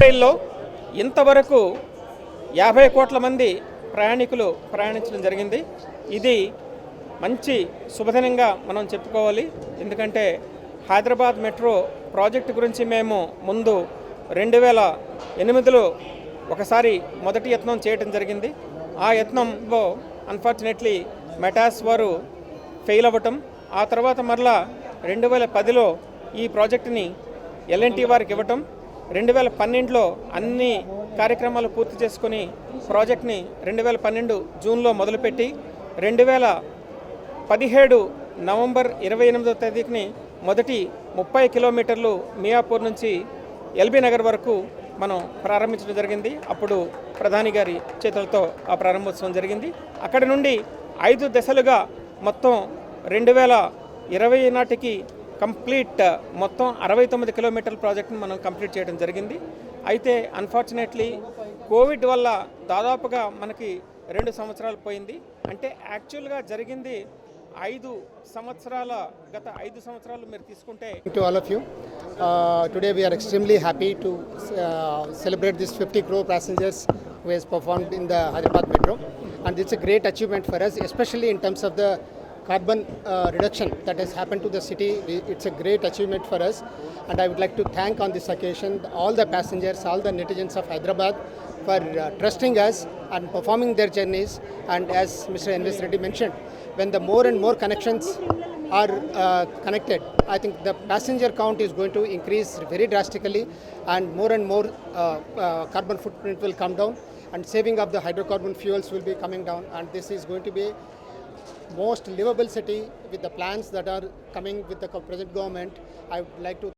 రైల్లో ఇంతవరకు యాభై కోట్ల మంది ప్రయాణికులు ప్రయాణించడం జరిగింది. ఇది మంచి శుభదినంగా మనం చెప్పుకోవాలి. ఎందుకంటే హైదరాబాద్ మెట్రో ప్రాజెక్టు గురించి మేము ముందు రెండు వేల ఎనిమిదిలో ఒకసారి మొదటి యత్నం చేయటం జరిగింది. ఆ యత్నంలో అన్ఫార్చునేట్లీ మెటాస్ వారు ఫెయిల్ అవ్వటం. ఆ తర్వాత మరలా రెండు వేల పదిలో ఈ ప్రాజెక్టుని ఎల్ఎన్టీ వారికి ఇవ్వటం రెండు వేల పన్నెండులో అన్ని కార్యక్రమాలు పూర్తి చేసుకుని ప్రాజెక్ట్ని రెండు వేల పన్నెండు జూన్లో మొదలుపెట్టి రెండు వేల పదిహేడు నవంబర్ ఇరవై ఎనిమిదో తేదీని మొదటి ముప్పై కిలోమీటర్లు మియాపూర్ నుంచి ఎల్బీ నగర్ వరకు మనం ప్రారంభించడం జరిగింది. అప్పుడు ప్రధాని గారి చేతులతో ఆ ప్రారంభోత్సవం జరిగింది. అక్కడి నుండి ఐదు దశలుగా మొత్తం రెండు వేల ఇరవై నాటికి కంప్లీట్ మొత్తం అరవై తొమ్మిది కిలోమీటర్ల ప్రాజెక్టును మనం కంప్లీట్ చేయడం జరిగింది. అయితే అన్ఫార్చునేట్లీ కోవిడ్ వల్ల దాదాపుగా మనకి రెండు సంవత్సరాలు పోయింది. అంటే యాక్చువల్గా జరిగింది ఐదు సంవత్సరాల గత ఐదు సంవత్సరాలు మీరు తీసుకుంటే to all of you today we're extremely happy to celebrate this fifty crore passengers was has performed in the Hyderabad metro and that's a great achievement for us especially in terms of the carbon uh, reduction that has happened to the city. It's a great achievement for us, and I would like to thank on this occasion all the passengers, all the netizens of Hyderabad for uh, trusting us and performing their journeys. And as Mr. N.S. Reddy mentioned, when the more and more connections are uh, connected, I think the passenger count is going to increase very drastically, and more and more uh, uh, carbon footprint will come down, and saving of the hydrocarbon fuels will be coming down, and this is going to be most livable city with the plans that are coming with the present government. I would like to